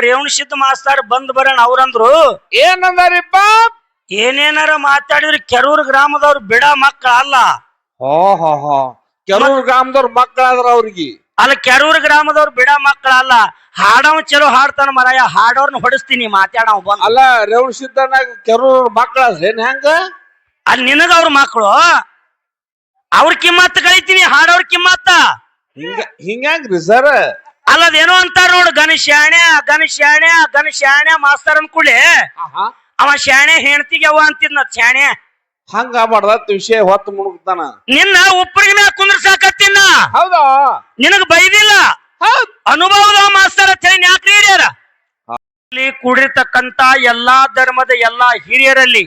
ಅದಕ್ಕೆ ರೇವಣಸಿದ್ದ ಮಾಸ್ತಾರ ಬಂದ್ ಬರೋಣ ಅವ್ರಂದ್ರು. ಏನಂದಾರಿಪ್ಪ? ಏನೇನಾರ ಮಾತಾಡಿದ್ರು ಕೆರೂರು ಗ್ರಾಮದವ್ರು ಬಿಡ ಮಕ್ಕಳ ಅಲ್ಲ. ಹೋ ಹೋ ಹೋ. ಕೆಲವ್ರು ಗ್ರಾಮದವ್ರ ಮಕ್ಕಳಾದ್ರ ಅವ್ರಿಗೆ. ಅಲ್ಲ ಕೆರೂರು ಗ್ರಾಮದವ್ರು ಬಿಡ ಮಕ್ಕಳ ಅಲ್ಲ. ಹಾಡವ್ ಚಲೋ ಹಾಡ್ತಾನ ಮರಾಯ ಹಾಡೋರ್ನ ಹೊಡಿಸ್ತೀನಿ ಮಾತಾಡವ್ ಬಂದ್. ಅಲ್ಲ ರೇವಣ ಸಿದ್ದನಾಗ ಕೆಲವ್ರ ಮಕ್ಕಳಾದ್ರ ಏನ್ ಹೆಂಗ? ಅಲ್ಲಿ ನಿನಗ ಅವ್ರ ಮಕ್ಕಳು ಅವ್ರ ಕಿಮ್ಮತ್ ಕಳಿತೀನಿ ಹಾಡೋರ್ ಕಿಮ್ಮತ್ತ. ಹಿಂಗ ಹಿಂಗ್ಯಾಂಗ್ರಿ ಸರ್? ಅಲ್ಲ ಅದೇನೋ ಅಂತಾರ ನೋಡು ಗಣ ಶಾಣೆ ಗಣ ಶಾಣೆ ಗಣ ಶಾಣೆ ಮಾಸ್ತರ್ ಅನ್ಕೂಡ್ಲೆ ಅವ ಶಾಣೆ ಹೆಣ್ತಿಗೆ ಅವ ಅಂತಿದ್ನ ಶಾಣೆ ಹಂಗ ಮಾಡ್ದ ವಿಷಯ ಹೊತ್ತು ಮುಣುಗ್ತಾನ. ನಿನ್ನ ಉಪ್ಪರಿಗೆ ಮ್ಯಾಗ ಕುಂದ್ರಸಾಕತ್ತಿನ? ಹೌದಾ? ನಿನಗ ಬೈದಿಲ್ಲ? ಅನುಭವದ ಮಾಸ್ತರ್ ಹೇಳಿ ಯಾಕ್ರಿ ಹಿರಿಯರ? ಇಲ್ಲಿ ಕೂಡಿರ್ತಕ್ಕಂತ ಎಲ್ಲಾ ಧರ್ಮದ ಎಲ್ಲಾ ಹಿರಿಯರಲ್ಲಿ.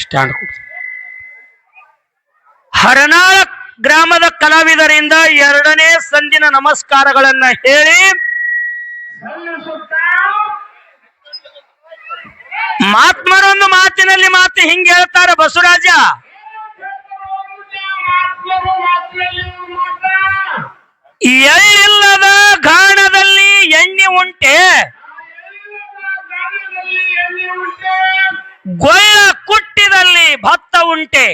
ಸ್ಟ್ಯಾಂಡ್. ಹರನಾಳ ಗ್ರಾಮದ ಕಲಾವಿದರಿಂದ ಎರಡನೇ ಸಂದಿನ ನಮಸ್ಕಾರಗಳನ್ನ ಹೇಳಿ. ಮಾತ್ಮರೊಂದು ಮಾತಿನಲ್ಲಿ ಮಾತು ಹಿಂಗ ಹೇಳ್ತಾರೆ ಬಸವರಾಜ. ಎಳ್ಳಿಲ್ಲದ ಗಾಣದಲ್ಲಿ ಎಣ್ಣೆ ಉಂಟೆ. ಗೊಳ್ಳ ಕುಟ್ಟಿದಲ್ಲಿ ಭತ್ತ ಉಂಟೆ.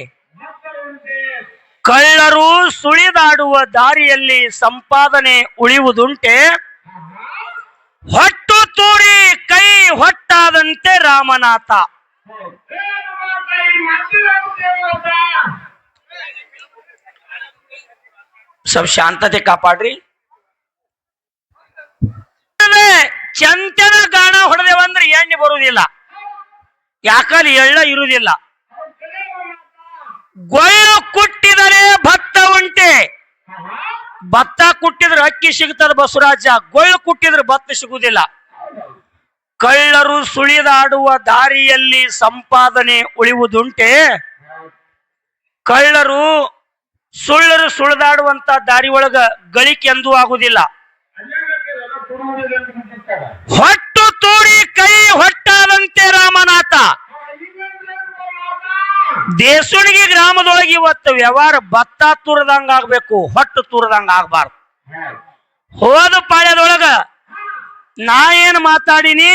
ಕಳ್ಳರು ಸುಳಿದಾಡುವ ದಾರಿಯಲ್ಲಿ ಸಂಪಾದನೆ ಉಳಿಯುವುದುಂಟೆ ಹೊಟ್ಟು ತೂರಿ ಕೈ ಹೊಟ್ಟಾದಂತೆ ರಾಮನಾಥ. ಸ್ವಲ್ಪ ಶಾಂತತೆ ಕಾಪಾಡ್ರಿ. ಚಂತನ ಗಾಣ ಹೊಡೆದೇವಂದ್ರೆ ಎಣ್ಣೆ ಬರುವುದಿಲ್ಲ. ಯಾಕಲ್ಲಿ ಎಳ್ಳ ಇರುವುದಿಲ್ಲ. ಗೊಳ್ಳು ಕುಟ್ಟಿದರೆ ಭತ್ತ ಉಂಟೆ. ಭತ್ತ ಕುಟ್ಟಿದ್ರೆ ಅಕ್ಕಿ ಸಿಗ್ತದ ಬಸವರಾಜ. ಗೊಯ್ಲು ಕುಟ್ಟಿದ್ರೆ ಭತ್ತ ಸಿಗುವುದಿಲ್ಲ. ಕಳ್ಳರು ಸುಳಿದಾಡುವ ದಾರಿಯಲ್ಲಿ ಸಂಪಾದನೆ ಉಳಿಯುವುದುಂಟೆ. ಕಳ್ಳರು ಸುಳ್ಳರು ಸುಳಿದಾಡುವಂತ ದಾರಿ ಒಳಗ ಗಳಿಕೆ ಎಂದೂ ಆಗುವುದಿಲ್ಲ. ಹೊಟ್ಟು ತೂರಿ ಕೈ ಹೊಟ್ಟಾದಂತೆ ರಾಮನಾಥ. ದೇಸುಣಿಗೆ ಗ್ರಾಮದೊಳಗೆ ಇವತ್ತು ವ್ಯವಹಾರ ಭತ್ತ ತುರದಂಗ ಆಗ್ಬೇಕು, ಹೊಟ್ಟು ತುರದಂಗ ಆಗ್ಬಾರ್ದು. ಹೋದ ಪಾಳ್ಯದೊಳಗ ನಾ ಏನ್ ಮಾತಾಡಿನಿ?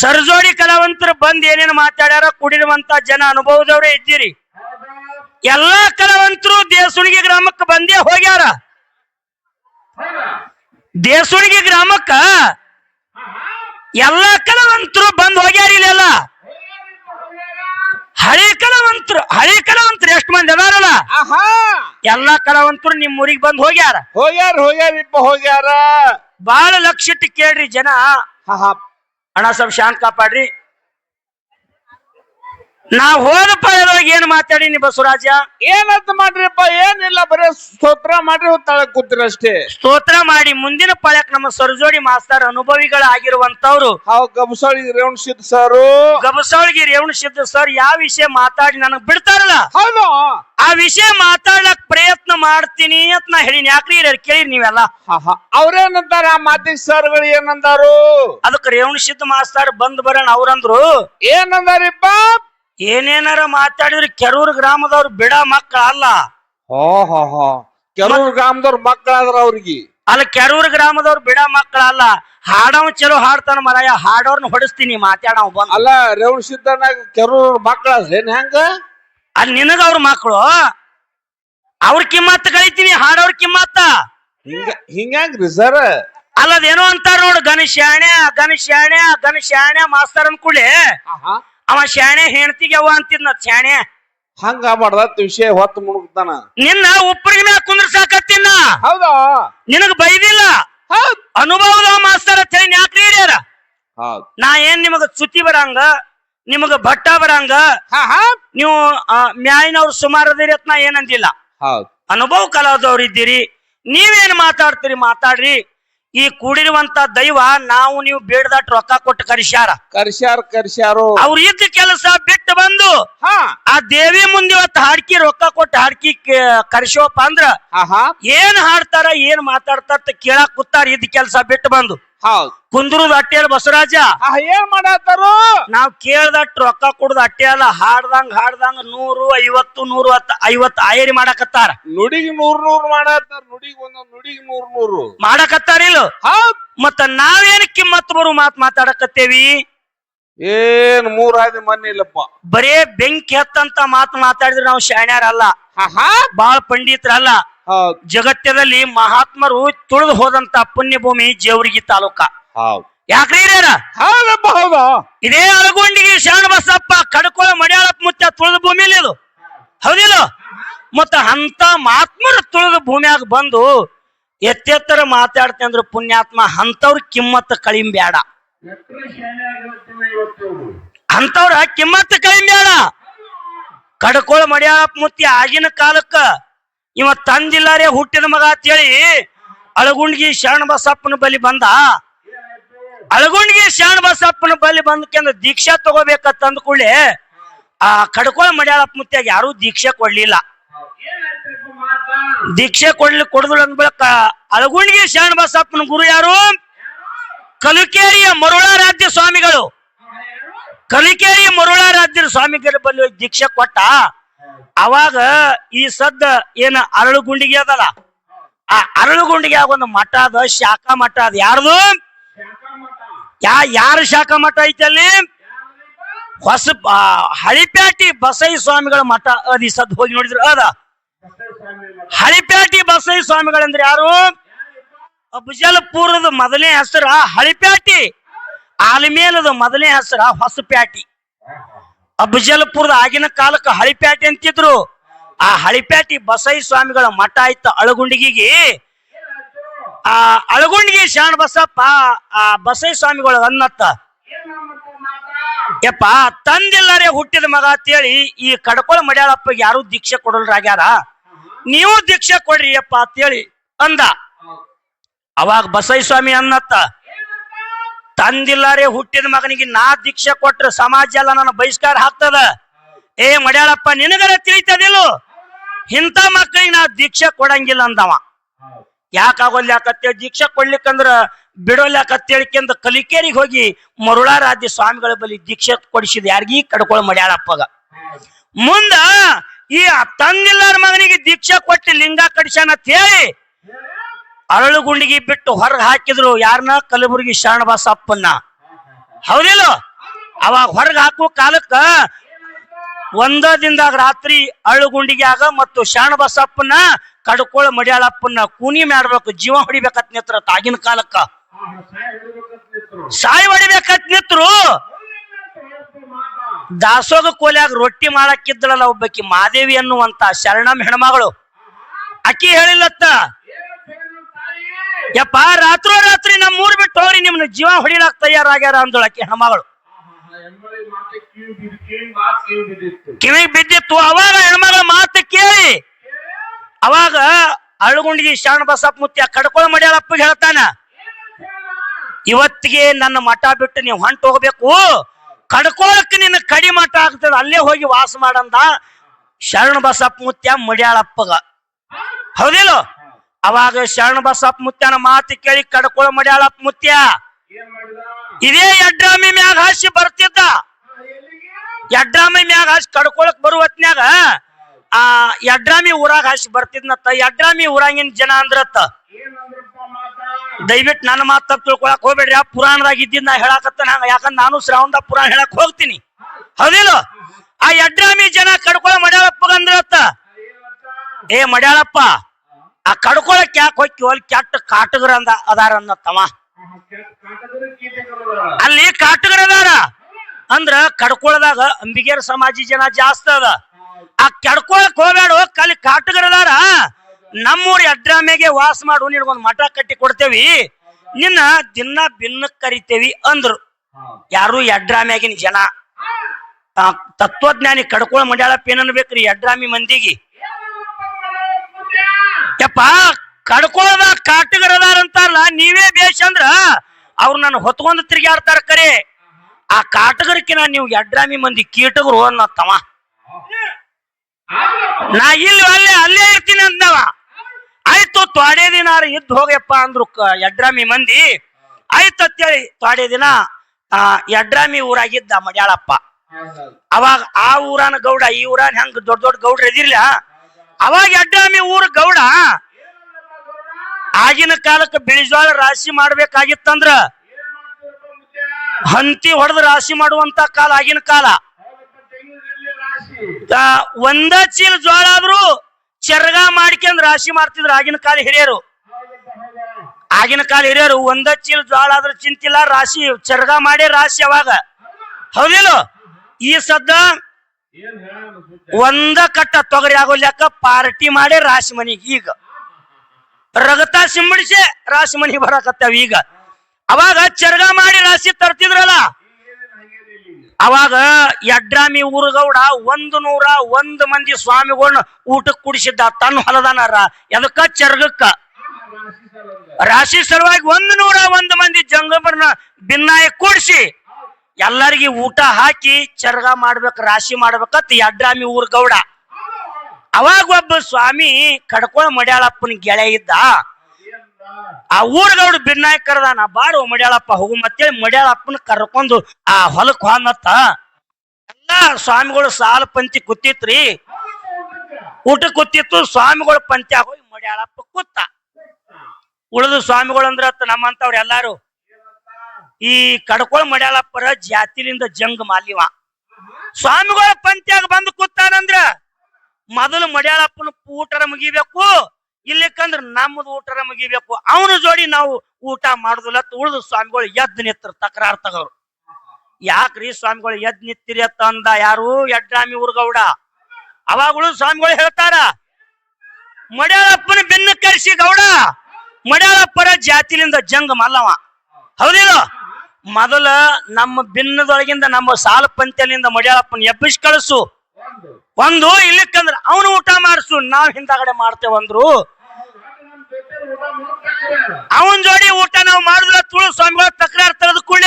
ಸರ್ಜೋಡಿ ಕಲಾವಂತರು ಬಂದ್ ಏನೇನ್ ಮಾತಾಡ್ಯಾರ? ಕುಡಿರುವಂತ ಜನ ಅನುಭವದವ್ರೆ ಇದ್ದೀರಿ. ಎಲ್ಲಾ ಕಲಾವಂತರು ದೇಸುಣಿಗೆ ಗ್ರಾಮಕ್ಕೆ ಬಂದೇ ಹೋಗ್ಯಾರ. ದೇಸುಣಿಗೆ ಗ್ರಾಮಕ್ಕ ಎಲ್ಲಾ ಕಲವಂತರು ಬಂದ್ ಹೋಗ್ಯಾರ ಇಲ್ಲೆಲ್ಲ ಹಳೆ ಕಲವಂತರು ಹಳೆ ಕಲವಂತರು ಎಷ್ಟು ಮಂದಿ ಅದಾರಲ್ಲ? ಆಹಾ. ಎಲ್ಲಾ ಕಲಾವಂತರು ನಿಮ್ ಊರಿಗೆ ಬಂದ್ ಹೋಗ್ಯಾರ. ಹೋಗ್ಯಾರ ಇಪ್ಪ ಹೋಗ್ಯಾರ. ಬಾಳ ಲಕ್ಷ ಇಟ್ಟು ಕೇಳ್ರಿ ಜನ. ಅಣ್ಣ ಸ್ವಲ್ಪ ಶಾಂತ ಕಾಪಾಡ್ರಿ. ನಾ ಹೋದಪ್ಪ ಪಾಯದೊಳಗೆ ಏನ್ ಮಾತಾಡೀನಿ ಬಸವರಾಜ ಏನಂತ ಮಾಡ್ರಿಪ್ಪ ಏನಿಲ್ಲ ಬರೀ ಸ್ತೋತ್ರ ಮಾಡ್ರಿ ತಳ ಕೂತ್ರಿ ಅಷ್ಟೇ. ಸ್ತೋತ್ರ ಮಾಡಿ ಮುಂದಿನ ಪಳಕ್ ನಮ್ಮ ಸರ್ಜೋಡಿ ಮಾಸ್ತರ್ ಅನುಭವಿಗಳಾಗಿರುವಂತವ್ರು ಆಗಿರುವಂತವ್ರು ಗಬಸಾಳಿ ರೇವಣ ಸಿದ್ಧ ಸರ್. ಗಬಸಾಳಿಗೆ ರೇವಣ ಸಿದ್ಧ ಸರ್ ಯಾವ ವಿಷಯ ಮಾತಾಡಿ ನನಗ್ ಬಿಡ್ತಾರಲ್ಲ? ಹೌದು. ಆ ವಿಷಯ ಮಾತಾಡ್ಲಕ್ ಪ್ರಯತ್ನ ಮಾಡ್ತೀನಿ ಅಂತ ನಾ ಹೇಳಿನಿ. ಯಾಕ್ರಿ ಕೇಳಿ ನೀವೆಲ್ಲ? ಅವ್ರೇನಂತಾರ ಆ ಮಾತಿಗೆ ಸರ್ಗಳು ಏನಂದಾರು? ಅದಕ್ಕೆ ರೇವಣ ಸಿದ್ಧ ಮಾಸ್ತರ್ ಬಂದ್ ಬರೋಣ ಅವ್ರಂದ್ರು. ಏನಂದಾರಿಪ್ಪ? ಏನೇನಾರ ಮಾತಾಡಿದ್ರೆ ಕೆರೂರು ಗ್ರಾಮದವ್ರು ಬಿಡ ಮಕ್ಕಳ ಅಲ್ಲ. ಹೋ ಹೋ ಹೋ. ಕೆಲವ್ರು ಗ್ರಾಮದವ್ರ ಮಕ್ಕಳಾದ್ರ ಅವ್ರಿಗೆ. ಅಲ್ಲ ಕೆರೂರು ಗ್ರಾಮದವ್ರು ಬಿಡ ಮಕ್ಕಳ ಅಲ್ಲ. ಹಾಡವ್ ಚಲೋ ಹಾಡ್ತಾನ ಮರಾಯ ಹಾಡೋರ್ನ ಹೊಡಿಸ್ತೀನಿ ಮಾತಾಡವ್ ಬಂದ್. ಅಲ್ಲ ರೇವಣ ಸಿದ್ದನಾಗ ಕೆರೂರ್ ಮಕ್ಕಳ ಏನ್ ಹೆಂಗ? ಅಲ್ಲಿ ನಿನಗ ಅವ್ರ ಮಕ್ಕಳು ಅವ್ರ ಕಿಮ್ಮತ್ ಕಳಿತೀನಿ ಹಾಡೋರ್ ಕಿಮ್ಮತ್ತ. ಹಿಂಗ ಹಿಂಗ್ರಿ ಸರ್? ಅಲ್ಲ ಅದೇನೋ ಅಂತಾರ ನೋಡು ಗಣೇಶ್ ಶಾಣೆ ಗಣೇಶ್ ಶಾಣೆ ಗಣೇಶ್ ಶಾಣೆ ಮಾಸ್ತರ್ ಅನ್ಕೂಡ್ಲೆ ಅವ ಶಾಣೆ ಹೆಣ್ತಿಗೆ ಅವ ಅಂತಿದ್ನ ಶಾಣೆ. ಹಂಗ ಮಾಡ್ದತ್ ವಿಷಯ ಹೊತ್ತು ಮುಣುಗ್ತಾನ. ನಿನ್ನ ಉಪ್ಪರಿಗೆ ಮ್ಯಾಗ ಕುಂದ್ರಸಾಕತ್ತಿನ? ಹೌದಾ? ನಿನಗ ಬೈದಿಲ್ಲ? ಹೌದ್. ಅನುಭವದ ಮಾಸ್ತರ ಅಂತ ಹೇಳಿ ಯಾಕ್ರಿ ಹೌದ್. ನಾ ಏನ್ ನಿಮಗ ಚುತಿ ಬರಂಗ ನಿಮಗ ಭಟ್ಟ ಬರಂಗ ಹಾ ಹಾ. ನೀವು ಮ್ಯಾಯಿನವ್ರು ಸುಮಾರು ಅದಿರಿ ಅಂತ ನಾ ಏನಂದಿಲ್ಲ. ಹೌದ್. ಅನುಭವ ಕಲಾವಿದವ್ರು ಇದ್ದೀರಿ ನೀವೇನ್ ಮಾತಾಡ್ತೀರಿ ಮಾತಾಡ್ರಿ. ಈ ಕೂಡಿರುವಂತ ದೈವ ನಾವು ನೀವು ಬೇಡದಟ್ ರೊಕ್ಕ ಕೊಟ್ಟು ಕರಿಸ್ಯಾರ. ಕರ್ಸ್ಯಾರ ಕರ್ಸ್ಯಾರು. ಅವ್ರ ಇದ್ದ ಕೆಲಸ ಬಿಟ್ಟು ಬಂದು ಹಾ. ಆ ದೇವಿ ಮುಂದೆ ಇವತ್ತು ಹಾಡ್ಕಿ ರೊಕ್ಕ ಕೊಟ್ಟು ಹಾಡ್ಕಿ ಕರ್ಸೋಪ್ಪ ಅಂದ್ರ ಆಹಾ. ಏನ್ ಹಾಡ್ತಾರ ಏನ್ ಮಾತಾಡ್ತಾರ ಅಂತ ಕೇಳಾಕ್ ಕೂತಾರ ಇದ್ದ ಕೆಲಸ ಬಿಟ್ಟು ಬಂದು. ಹೌದ್. ಕುಂದ್ರುದ್ ಬಸವರಾಜ? ಏನ್ ಮಾಡತ್ತಾರು? ನಾವ್ ಕೇಳ್ದಟ್ ರೊಕ್ಕ ಕುಡ್ದ ಅಟ್ಟಿಯಲ್ಲ ಅಲ್ಲ ಹಾಡ್ದಂಗ್ ಹಾಡ್ದಂಗ್ ನೂರು ಐವತ್ತು ನೂರು ಐವತ್ತು ಆಯರಿ ಮಾಡಕತ್ತಾರ. ನುಡಿಗ್ ನೂರ್ ನೂರ್ ಮಾಡತ್ತಾರ ನುಡಿಗ್ ಒಂದೊಂದ್ ನುಡಿಗ್ ನೂರ್ ನೂರು. ಮಾಡಕತ್ತಾರಿಲ್ಲ ಹೌದ್. ಮತ್ತ ನಾವೇನ್ ಕಿಮ್ಮತ್ ಬರು ಮಾತ್ ಮಾತಾಡಕತ್ತೇವಿ? ಏನ್ ಮೂರ್ ಹಾದಿ ಮನೆ ಇಲ್ಲಪ್ಪ. ಬರೇ ಬೆಂಕಿ ಹತ್ತಂತ ಮಾತು ಮಾತಾಡಿದ್ರೆ ನಾವು ಶಾಣ್ಯಾರಲ್ಲ. ಬಾಳ ಪಂಡಿತರಲ್ಲ. ಜಗತ್ತದಲ್ಲಿ ಮಹಾತ್ಮರು ತುಳಿದು ಹೋದಂತ ಪುಣ್ಯಭೂಮಿ ಜೇವರಿಗಿ ತಾಲೂಕ. ಯಾಕ್ರಿ ಇದೇ ಅಳಗುಂಡಿಗೆ ಶರಣ ಬಸಪ್ಪ ಕಡ್ಕೊಳ ಮಡ್ಯಾಳಪ್ಪ ಮುತ್ತ ತುಳಿದ ಭೂಮಿಲಿ ಇದು. ಹೌದಿಲ್ಲ? ಮತ್ತ ಅಂತ ಮಹಾತ್ಮರು ತುಳಿದ ಭೂಮಿಯಾಗ ಬಂದು ಎತ್ತೆತ್ತರ ಮಾತಾಡ್ತೇನೆ ಅಂದ್ರೆ ಪುಣ್ಯಾತ್ಮ ಅಂತವ್ರ ಕಿಮ್ಮತ್ತ ಕಳಿಮ್ ಬ್ಯಾಡ. ಅಂತವ್ರ ಕಿಮ್ಮತ್ತ ಕಳಿಮ್ ಬೇಡ ಕಡ್ಕೊಳ ಮಡ್ಯಾಳಪ್ಪ ಮುತ್ತಿ ಆಗಿನ ಕಾಲಕ್ಕ ಇವ ತಂದಿಲ್ಲಾರೆ ಹುಟ್ಟಿದ ಮಗ ಅಂತೇಳಿ ಅಳಗುಂಡ್ಗಿ ಶರಣ ಬಸಪ್ಪನ ಬಲಿ ಬಂದ. ಅಳಗುಂಡ್ಗಿ ಶರಣ ಬಸಪ್ಪನ ಬಲಿ ಬಂದಕ್ಕೆಂದ ದೀಕ್ಷಾ ತಗೋಬೇಕ ಅಂದ ಕೂಡಲೇ ಆ ಕಡ್ಕೊಳ ಮಡ್ಯಾಳಪ್ಪ ಮುತ್ತಾಗ ಯಾರೂ ದೀಕ್ಷೆ ಕೊಡ್ಲಿಲ್ಲ. ದೀಕ್ಷೆ ಕೊಡ್ಲಿ ಕೊಡದಳು ಅಂದ್ಬಳಕ ಬಳಿಕ ಅಳಗುಂಡ್ಗಿ ಶರಣ ಬಸಪ್ಪನ ಗುರು ಯಾರು? ಕಲಿಕೇರಿಯ ಮರುಳ ರಾಜ್ಯ ಸ್ವಾಮಿಗಳು. ಕಲಿಕೇರಿಯ ಮರುಳ ರಾಜ್ಯ ಸ್ವಾಮಿಗಳ ಬಳಿ ದೀಕ್ಷೆ ಕೊಟ್ಟ. ಅವಾಗ ಈ ಸದ್ದ ಏನ ಅರಳುಗುಂಡಿಗೆ ಅದಲ್ಲ. ಆ ಅರಳು ಗುಂಡಿಗೆ ಒಂದು ಮಠ ಅದ, ಶಾಖಾ ಮಠ ಅದ. ಯಾರ್ದು? ಯಾ, ಯಾರು ಶಾಖಾ ಮಠ ಐತಿ ಅಲ್ಲಿ? ಹೊಸ ಹಳಿಪ್ಯಾಟಿ ಬಸೈ ಸ್ವಾಮಿಗಳ ಮಠ ಅದ ಈ ಸದ್ದು ಹೋಗಿ ನೋಡಿದ್ರ ಅದ. ಹಳಿಪ್ಯಾಟಿ ಬಸೈ ಸ್ವಾಮಿಗಳಂದ್ರೆ ಯಾರು? ಅಫಜಲ್ಪುರದ ಮೊದಲನೇ ಹೆಸರ ಹಳಿಪ್ಯಾಟಿ, ಆಲ್ಮೇಲದ ಮೊದಲನೇ ಹೆಸರ ಹೊಸಪ್ಯಾಟಿ. ಅಫಜಲ್ಪುರದ ಆಗಿನ ಕಾಲಕ್ಕೆ ಹಳಿಪ್ಯಾಟಿ ಅಂತಿದ್ರು. ಆ ಹಳಿಪ್ಯಾಟಿ ಬಸೈ ಸ್ವಾಮಿಗಳ ಮಠ ಆಯ್ತ ಅಳಗುಂಡಿಗೆ ಆ ಅಳಗುಂಡಿಗೆ ಶಾಣ ಬಸಪ್ಪ, ಆ ಬಸೈ ಸ್ವಾಮಿಗಳು ಅನ್ನತ್ತ. ಯಪ್ಪ, ತಂದಿಲ್ಲರೇ ಹುಟ್ಟಿದ ಮಗ ಅಂತೇಳಿ ಈ ಕಡ್ಕೊಳ ಮಡ್ಯಾಳಪ್ಪ ಯಾರು ದೀಕ್ಷೆ ಕೊಡಲ್ರಾಗ್ಯಾರ ನೀವು ದೀಕ್ಷೆ ಕೊಡ್ರಿ ಯಪ್ಪ ಅಂತೇಳಿ ಅಂದ. ಅವಾಗ ಬಸೈ ಸ್ವಾಮಿ ಅನ್ನತ್ತ. ತಂದಿಲ್ಲಾರೆ ಹುಟ್ಟಿದ ಮಗನಿಗೆ ನಾ ದೀಕ್ಷೆ ಕೊಟ್ರೆ ಸಮಾಜ ಎಲ್ಲ ನನ್ನ ಬಹಿಷ್ಕಾರ ಹಾಕ್ತದ? ಏ ಮಡ್ಯಾಳಪ್ಪ, ನಿನಗರ ತಿಳಿತದಿಲ್ಲ? ಇಂಥ ಮಕ್ಕಳಿಗೆ ನಾ ದೀಕ್ಷೆ ಕೊಡಂಗಿಲ್ಲ ಅಂದವ. ಯಾಕಾಗೋಲ್ಲ ಯಾಕತ್ತೇಳಿ ದೀಕ್ಷೆ ಕೊಡ್ಲಿಕ್ಕಂದ್ರ ಬಿಡೋಲ್ಯಾಕತ್ತೇಳಿಕೆಂದ ಕಲಿಕೇರಿಗೆ ಹೋಗಿ ಮರುಳಾರಾಧ್ಯ ಸ್ವಾಮಿಗಳ ಬಳಿ ದೀಕ್ಷೆ ಕೊಡಿಸಿದ ಯಾರಿಗೀ ಕಡ್ಕೊಳ ಮಡ್ಯಾಳಪ್ಪಗ. ಮುಂದ ಈ ತಂದಿಲ್ಲಾರ ಮಗನಿಗೆ ದೀಕ್ಷೆ ಕೊಟ್ಟು ಲಿಂಗ ಕಡಿಸ್ಯಾನ ಅಂತ ಹೇಳಿ ಅರಳುಗುಂಡಿಗೆ ಬಿಟ್ಟು ಹೊರಗೆ ಹಾಕಿದ್ರು ಯಾರನ್ನ ಕಲಬುರಗಿ ಶರಣಬಸಪ್ಪನ್ನ ಹೌದಿಲ್ಲ? ಅವಾಗ ಹೊರಗೆ ಹಾಕುವ ಕಾಲಕ್ಕ ಒಂದ ದಿನದಾಗ ರಾತ್ರಿ ಅಳುಗುಂಡಿಗ್ಯಾಗ ಮತ್ತು ಶರಣಬಸಪ್ಪನ ಕಡ್ಕೊಳ ಮಡ್ಯಾಳಪ್ಪನ ಕೂನಿ ಮಾಡ್ಬೇಕು ಜೀವ ಹೊಡಿಬೇಕತ್ ನಿತ್ರ ತಾಗಿನ ಕಾಲಕ್ಕ. ಸಾಯಿ ಹೊಡಿಬೇಕತ್ ನಿತ್ರು. ದಾಸೋಗ ಕೋಲ್ಯಾಗ ರೊಟ್ಟಿ ಮಾಡಕ್ಕಿದ್ದಳಲ್ಲ ಒಬ್ಬಕಿ ಮಾದೇವಿ ಅನ್ನುವಂತ ಶರಣಂ ಹೆಣ್ಮಗಳು. ಅಕ್ಕಿ ಹೇಳಿಲ್ಲತ್ತ? ಯಪ್ಪ, ರಾತ್ರೋ ರಾತ್ರಿ ನಮ್ಮ ಊರ್ ಬಿಟ್ಟು ಹೋಗ್ರಿ, ನಿಮ್ನ ಜೀವ ಹೊಡಿಲಾಕ್ ತಯಾರಾಗ್ಯಾರ ಅಂದೊಳಕ್ಕೆ ಹೆಣ್ಮಗಳು. ಕಿವಿ ಬಿದ್ದಿತ್ತು, ಅವಾಗ ಹೆಣ್ಮಗಳ ಮಾತು ಕೇಳಿ. ಅವಾಗ ಅಳುಗುಂಡಿ ಶರಣ ಬಸಪ್ಪ ಮುತ್ಯ ಕಡ್ಕೊಳ ಅಪ್ಪ ಹೇಳ್ತಾನ, ಇವತ್ತಿಗೆ ನನ್ನ ಮಠ ಬಿಟ್ಟು ನೀವು ಹೊಂಟ ಹೋಗ್ಬೇಕು. ಕಡ್ಕೊಳಕ್ ನಿನ್ನ ಕಡಿ ಮಠ ಆಗ್ತದ, ಅಲ್ಲೇ ಹೋಗಿ ವಾಸ ಮಾಡಂದ. ಶರಣ ಬಸಪ್ಪ ಮುತ್ಯ ಮಡಿಯಾಳಪ್ಪಗ. ಹೌದಿಲ್ಲ? ಅವಾಗ ಶರಣ ಬಸಪ್ಪ ಮುತ್ಯನ ಮಾತು ಕೇಳಿ ಕಡ್ಕೊಳ ಮಡ್ಯಾಳಪ್ಪ ಮುತ್ಯ. ಇದೇ ಎಡ್ರಾಮಿ ಮ್ಯಾಗ ಹಾಸಿ ಬರ್ತಿದ್ದ. ಎಡ್ರಾಮಿ ಮ್ಯಾಗ ಹಾಸಿ ಕಡ್ಕೊಳಕ್ ಬರುವ ಹೊತ್ನ್ಯಾಗ ಆ ಎಡ್ರಾಮಿ ಊರಾಗ ಹಾಸಿ ಬರ್ತಿದ್ನತ್ತ ಎಡ್ರಾಮಿ ಊರಾಗಿನ ಜನ ಅಂದ್ರತ್ತ. ದಯವಿಟ್ಟು ನನ್ನ ಮಾತು ತಿಳ್ಕೊಳಕ್ ಹೋಗ್ಬೇಡ್ರಿ. ಆ ಪುರಾಣದಾಗ ಇದ್ದಿದ್ ನಾ ಹೇಳಾಕತ್ತ ನಂಗ. ಯಾಕಂದ್ರೆ ನಾನು ಶ್ರಾವಣದ ಪುರಾಣ ಹೇಳಕ್ ಹೋಗ್ತೀನಿ. ಹೌದಿಲ್ಲ? ಆ ಎಡ್ರಾಮಿ ಜನ ಕಡ್ಕೊಳ ಮಡ್ಯಾಳಪ್ಪ ಅಂದ್ರತ್ತ ಏ ಮಡ್ಯಾಳಪ್ಪ ಆ ಕಡ್ಕೊಳಕ್ ಯಾಕೆ ಹೋಗಿ ಅಲ್ಲಿ ಕೆಟ್ಟ ಕಾಟಗರ ಅಂದ ಅದಾರ ತಮ್ಮ ಅಲ್ಲಿ ಕಾಟಗರ ಅದಾರ. ಅಂದ್ರ ಕಡ್ಕೊಳದಾಗ ಅಂಬಿಗೇರ್ ಸಮಾಜಿ ಜನ ಜಾಸ್ತಿ ಅದ. ಆ ಕೆಡ್ಕೊಳಕ್ ಹೋಗ್ಬೇಡ ಕಲಿ ಕಾಟಗರ ಅದಾರ. ನಮ್ಮೂರ್ ಎಡ್ರಾಮೆಗೆ ವಾಸ ಮಾಡು, ನಿನಗೊಂದು ಮಠ ಕಟ್ಟಿ ಕೊಡ್ತೇವಿ. ನಿನ್ನ ದಿನ ಭಿನ್ನ ಕರಿತೇವಿ ಅಂದ್ರು. ಯಾರು ಎಡ್ರಾಮ್ಯಾಗಿನ ಜನ? ತತ್ವಜ್ಞಾನಿ ಕಡ್ಕೊಳ ಮಂಡ್ಯಾಳಪ್ಪ ಏನನ್ಬೇಕ್ರಿ ಎಡ್ರಾಮಿ ಮಂದಿಗೆ? ಯಪ್ಪ ಕಡ್ಕೊಳದ ಕಾಟಗರದಾರ ಅಂತಾರಲ್ಲ ನೀವೇ ಬೇಷ್ ಅಂದ್ರ ಅವ್ರು ನನ್ನ ಹೊತ್ಕೊಂಡ್ ತಿರುಗಾಡ್ತಾರ ಕರೆ. ಆ ಕಾಟಗರಕ್ಕಿನ ನೀವು ಎಡ್ರಾಮಿ ಮಂದಿ ಕೀಟಗರು ಅನ್ನತ್ತವ. ನಾ ಇಲ್ಲಿ ಅಲ್ಲೇ ಅಲ್ಲೇ ಇರ್ತೀನಿ ಅಂದವ. ಆಯ್ತು ತ್ವಾಡೆ ದಿನ ಇದ್ದು ಹೋಗ್ಯಪ್ಪ ಅಂದ್ರು ಎಡ್ರಾಮಿ ಮಂದಿ. ಆಯ್ತಂತೇಳಿ ತ್ವಾಡೆ ದಿನ, ಆ, ಎಡ್ರಾಮಿ ಊರಾಗಿದ್ದ ಮಡ್ಯಾಳಪ್ಪ. ಅವಾಗ ಆ ಊರಾನ ಗೌಡ, ಈ ಊರಾನ ಹೆಂಗ್ ದೊಡ್ಡ ದೊಡ್ಡ ಗೌಡ್ರ ಇದಿರ್ಲ. ಅವಾಗ ಎಡ್ರಾಮಿ ಊರ ಗೌಡ ಆಗಿನ ಕಾಲಕ್ಕೆ ಬಿಳಿಜ್ವಾಳ ರಾಶಿ ಮಾಡ್ಬೇಕಾಗಿತ್ತಂದ್ರ ಹಂತಿ ಹೊಡೆದು ರಾಶಿ ಮಾಡುವಂತ ಕಾಲ, ಆಗಿನ ಕಾಲ. ಒಂದ ಚೀಲ ಜೋಳ ಆದ್ರೂ ಚರ್ಗ ಮಾಡ್ಕೊಂಡ್ ರಾಶಿ ಮಾಡ್ತಿದ್ರು ಆಗಿನ ಕಾಲ ಹಿರಿಯರು. ಆಗಿನ ಕಾಲ ಹಿರಿಯರು ಒಂದ ಚೀಲ ಜೋಳ ಆದ್ರೂ ಚಿಂತಿಲ್ಲ, ರಾಶಿ ಚರ್ಗ ಮಾಡಿ ರಾಶಿ ಅವಾಗ. ಹೌದಿಲ್ಲ ಈ ಸದ್ದ ಒಂದ ಕಟ್ಟ ತೊಗರಿ ಆಗೋ ಲೆಕ್ಕ ಪಾರ್ಟಿ ಮಾಡಿ ರಾಶಿ ಮನಿಗೆ ಈಗ. ರಗತ ಸಿಂಬಡಿಸಿ ರಾಶಿ ಮನೆ ಬರಕತ್ತಾವ ಈಗ. ಅವಾಗ ಚರ್ಗ ಮಾಡಿ ರಾಶಿ ತರ್ತಿದ್ರಲ್ಲ? ಅವಾಗ ಯಡ್ರಾಮಿ, ಊರುಗೌಡ ಒಂದು ನೂರ ಒಂದು ಮಂದಿ ಸ್ವಾಮಿಗಳನ್ನ ಊಟಕ್ಕೆ ಕುಡಿಸಿದ್ದ ತನ್ನ ಹೊಲದಾನ ಎದಕ್ಕ? ಚರ್ಗಕ್ಕ. ರಾಶಿ ಸಲುವಾಗಿ ಒಂದು ನೂರ ಒಂದು ಮಂದಿ ಜಂಗಮರನ್ನ ಭಿನ್ನಾಯ ಕೂಡಿಸಿ ಎಲ್ಲರಿಗೆ ಊಟ ಹಾಕಿ ಚರ್ಗ ಮಾಡ್ಬೇಕು, ರಾಶಿ ಮಾಡ್ಬೇಕತ್ ಯಡ್ರಾಮಿ ಊರ್ ಗೌಡ ಅವಾಗ ಒಬ್ಬ ಸ್ವಾಮಿ ಕಡ್ಕೊಳ ಮಡ್ಯಾಳಪ್ಪನ ಗೆಳೆಯ ಇದ್ದ. ಆ ಊರ್ ಬಿನ್ನಾಯ್ ಕರೆದಾನ ಬಾರು ಮಡ್ಯಾಳಪ್ಪ ಹೋಗು ಮತ್ತೇಳಿ ಮಡ್ಯಾಳಪ್ಪನ ಕರ್ಕೊಂಡು ಆ ಹೊಲಕ್ ಹೊಂದತ್ತ ಎಲ್ಲಾ ಸ್ವಾಮಿಗಳು ಸಾಲ ಪಂಕ್ತಿ ಕೂತಿತ್ರಿ. ಊಟ ಕೂತಿತ್ತು, ಸ್ವಾಮಿಗಳು ಪಂಕ್ತಿ ಹೋಗಿ ಮಡ್ಯಾಳಪ್ಪ ಕೂತ. ಉಳಿದ ಸ್ವಾಮಿಗಳು ಅಂದ್ರ ನಮ್ಮಂತವ್ರ ಎಲ್ಲಾರು. ಈ ಕಡ್ಕೊಳ ಮಡ್ಯಾಳಪ್ಪರ ಜಾತಿಲಿಂದ ಜಂಗ್ ಮಾಲಿವ ಸ್ವಾಮಿಗಳ ಪಂತ್ಯಾಗ ಬಂದು ಕೂತಾನಂದ್ರ ಮೊದಲು ಮಡ್ಯಾಳಪ್ಪನ ಊಟರ ಮುಗಿಬೇಕು, ಇಲ್ಲಿಕಂದ್ರ ನಮ್ಮದು ಊಟರ ಮುಗಿಬೇಕು. ಅವನ ಜೋಡಿ ನಾವು ಊಟ ಮಾಡುದಿಲ್ಲ ಉಳಿದು ಸ್ವಾಮಿಗಳು ಎದ್ ನಿತ್ರ, ತಕರಾರ್ ತಗೋರು. ಯಾಕ್ರಿ ಸ್ವಾಮಿಗಳು ಎದ್ ನಿತ್ತಿರಿ ಅಂತ ಅಂದ ಯಾರು? ಯಡ್ರಾಮಿ ಊರ್ಗೌಡ. ಅವಾಗ ಉಳಿದ ಸ್ವಾಮಿಗಳು ಹೇಳ್ತಾರ, ಮಡ್ಯಾಳಪ್ಪನ ಬೆನ್ನು ಕರೆಸಿ ಗೌಡ, ಮಡ್ಯಾಳಪ್ಪರ ಜಾತಿಲಿಂದ ಜಂಗ ಮಲ್ಲವ. ಹೌದಿಲ್ಲ ಮೊದಲ ನಮ್ಮ ಬಿನ್ನದೊಳಗಿಂದ, ನಮ್ಮ ಸಾಲ ಪಂಥಲಿಂದ ಮಡ್ಯಾಳಪ್ಪನ ಎಬ್ಬಿಸಿ ಕಳಿಸು. ಒಂದು ಇಲ್ಲಿಕ್ಕಂದ್ರ ಅವನು ಊಟ ಮಾಡಿಸು, ನಾವ್ ಹಿಂದಾಗಡೆ ಮಾಡ್ತೇವಂದ್ರು ಅವನ್ ಜೋಡಿ ಊಟ ನಾವು ಮಾಡಿದ್ರೆ ತುಳು ಸ್ವಾಮಿಗಳ ತಕರಾರು ತೆಗೆದು ಕೂಡ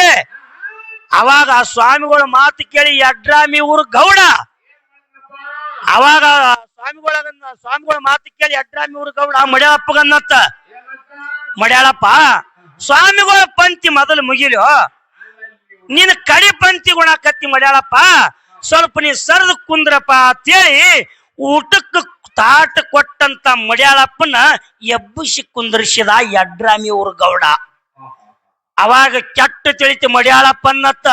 ಅವಾಗ ಆ ಸ್ವಾಮಿಗಳ ಮಾತು ಕೇಳಿ ಯಡ್ರಾಮಿ ಊರು ಗೌಡ. ಅವಾಗ ಸ್ವಾಮಿಗಳ ಸ್ವಾಮಿಗಳ ಮಾತು ಕೇಳಿ ಯಡ್ರಾಮಿ ಊರು ಗೌಡ ಮಡ್ಯಾಳಪ್ಪಗನ್ನತ್ತ. ಮಡ್ಯಾಳಪ್ಪ, ಸ್ವಾಮಿಗಳ ಪಂಕ್ತಿ ಮೊದಲು ಮುಗಿಲು ನಿನ್ನ ಕಡಿ ಪಂಕ್ತಿ ಗುಣಕತ್ತಿ ಮಡ್ಯಾಳಪ್ಪ. ಸ್ವಲ್ಪ ನೀ ಸರದು ಕುಂದ್ರಪ್ಪ ಅಂತೇಳಿ ಊಟಕ್ಕೆ ತಾಟ ಕೊಟ್ಟಂತ ಮಡ್ಯಾಳಪ್ಪನ ಎಬ್ಬಿಸಿ ಕುಂದ್ರಿಸಿದ ಯಡ್ರಾಮಿ ಅವ್ರ ಗೌಡ. ಅವಾಗ ಕೆಟ್ಟ ತಿಳಿತು ಮಡ್ಯಾಳಪ್ಪನ್ನತ್ತ.